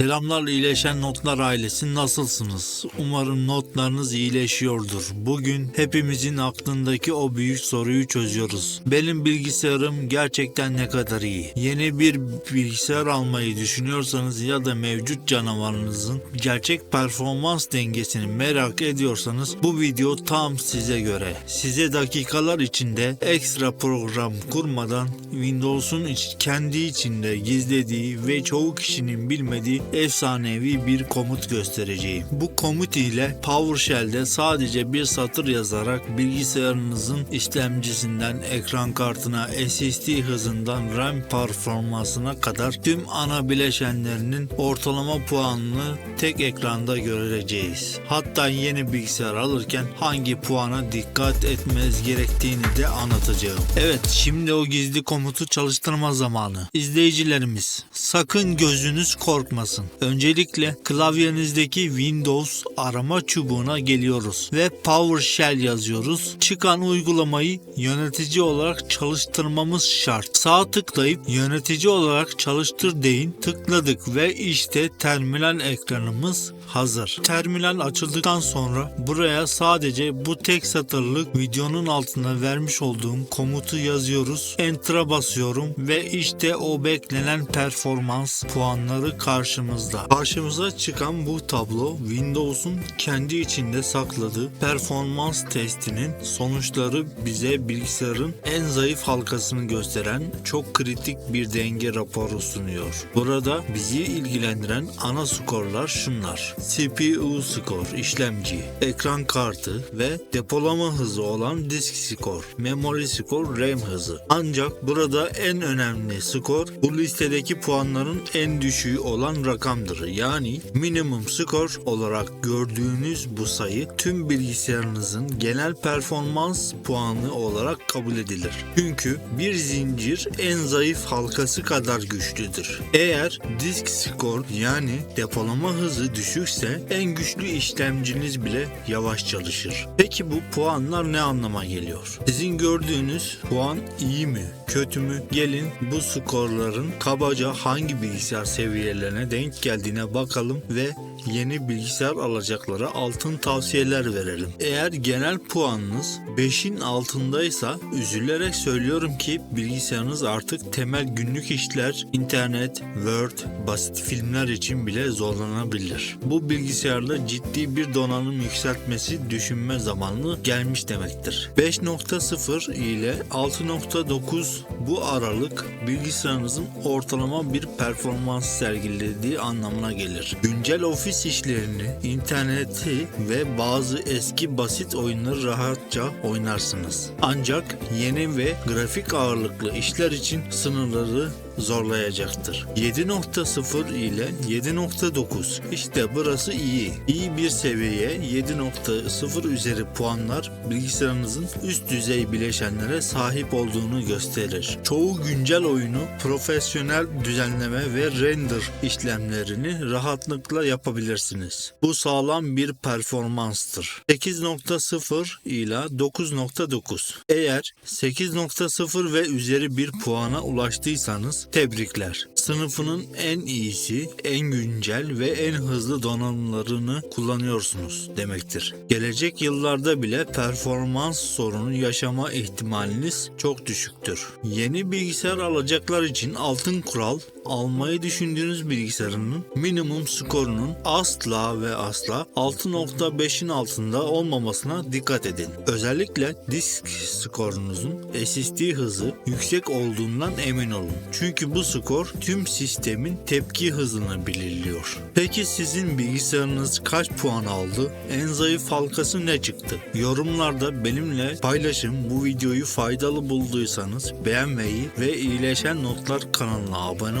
Selamlar iyileşen notlar ailesi nasılsınız? Umarım notlarınız iyileşiyordur. Bugün hepimizin aklındaki o büyük soruyu çözüyoruz. Benim bilgisayarım gerçekten ne kadar iyi? Yeni bir bilgisayar almayı düşünüyorsanız ya da mevcut canavarınızın gerçek performans dengesini merak ediyorsanız bu video tam size göre. Size dakikalar içinde ekstra program kurmadan Windows'un kendi içinde gizlediği ve çoğu kişinin bilmediği efsanevi bir komut göstereceğim. Bu komut ile PowerShell'de sadece bir satır yazarak bilgisayarınızın işlemcisinden ekran kartına, SSD hızından RAM performansına kadar tüm ana bileşenlerinin ortalama puanını tek ekranda göreceğiz. Hatta yeni bilgisayar alırken hangi puana dikkat etmeniz gerektiğini de anlatacağım. Evet şimdi o gizli komutu çalıştırma zamanı. İzleyicilerimiz sakın gözünüz korkmasın. Öncelikle klavyenizdeki Windows arama çubuğuna geliyoruz ve PowerShell yazıyoruz. Çıkan uygulamayı yönetici olarak çalıştırmamız şart. Sağ tıklayıp yönetici olarak çalıştır deyin. Tıkladık ve işte terminal ekranımız hazır. Terminal açıldıktan sonra buraya sadece bu tek satırlık videonun altına vermiş olduğum komutu yazıyoruz. Enter'a basıyorum ve işte o beklenen performans puanları karşımızda. Karşımıza çıkan bu tablo Windows'un kendi içinde sakladığı performans testinin sonuçları bize bilgisayarın en zayıf halkasını gösteren çok kritik bir denge raporu sunuyor. Burada bizi ilgilendiren ana skorlar şunlar. CPU skor, işlemci, ekran kartı ve depolama hızı olan disk skor, memory skor, RAM hızı. Ancak burada en önemli skor bu listedeki puanların en düşüğü olan rakamdır. Yani minimum skor olarak gördüğünüz bu sayı tüm bilgisayarınızın genel performans puanı olarak kabul edilir. Çünkü bir zincir en zayıf halkası kadar güçlüdür. Eğer disk skor yani depolama hızı düşükse en güçlü işlemciniz bile yavaş çalışır. Peki bu puanlar ne anlama geliyor? Sizin gördüğünüz puan iyi mi, kötü mü? Gelin bu skorların kabaca hangi bilgisayar seviyelerine denk geldiğine bakalım ve yeni bilgisayar alacaklara altın tavsiyeler verelim. Eğer genel puanınız 5'in altındaysa üzülerek söylüyorum ki bilgisayarınız artık temel günlük işler, internet, Word, basit filmler için bile zorlanabilir. Bu bilgisayarda ciddi bir donanım yükseltmesi düşünme zamanı gelmiş demektir. 5.0 ile 6.9 bu aralık bilgisayarınızın ortalama bir performans sergilediği anlamına gelir. Güncel ofis işlerini, interneti ve bazı eski basit oyunları rahatça oynarsınız. Ancak yeni ve grafik ağırlıklı işler için sınırları zorlayacaktır. 7.0 ile 7.9 işte burası iyi. İyi bir seviyeye 7.0 üzeri puanlar bilgisayarınızın üst düzey bileşenlere sahip olduğunu gösterir. Çoğu güncel oyunu profesyonel düzenleme ve render işlemlerini rahatlıkla yapabilirsiniz. Bu sağlam bir performanstır. 8.0 ile 9.9 Eğer 8.0 ve üzeri bir puana ulaştıysanız tebrikler. Sınıfının en iyisi, en güncel ve en hızlı donanımlarını kullanıyorsunuz demektir. Gelecek yıllarda bile performans sorunu yaşama ihtimaliniz çok düşüktür. Yeni bilgisayar alacaklar için altın kural almayı düşündüğünüz bilgisayarının minimum skorunun asla ve asla 6.5'in altında olmamasına dikkat edin. Özellikle disk skorunuzun SSD hızı yüksek olduğundan emin olun. Çünkü bu skor tüm sistemin tepki hızını belirliyor. Peki sizin bilgisayarınız kaç puan aldı? En zayıf halkası ne çıktı? Yorumlarda benimle paylaşın. Bu videoyu faydalı bulduysanız beğenmeyi ve iyileşen notlar kanalına abone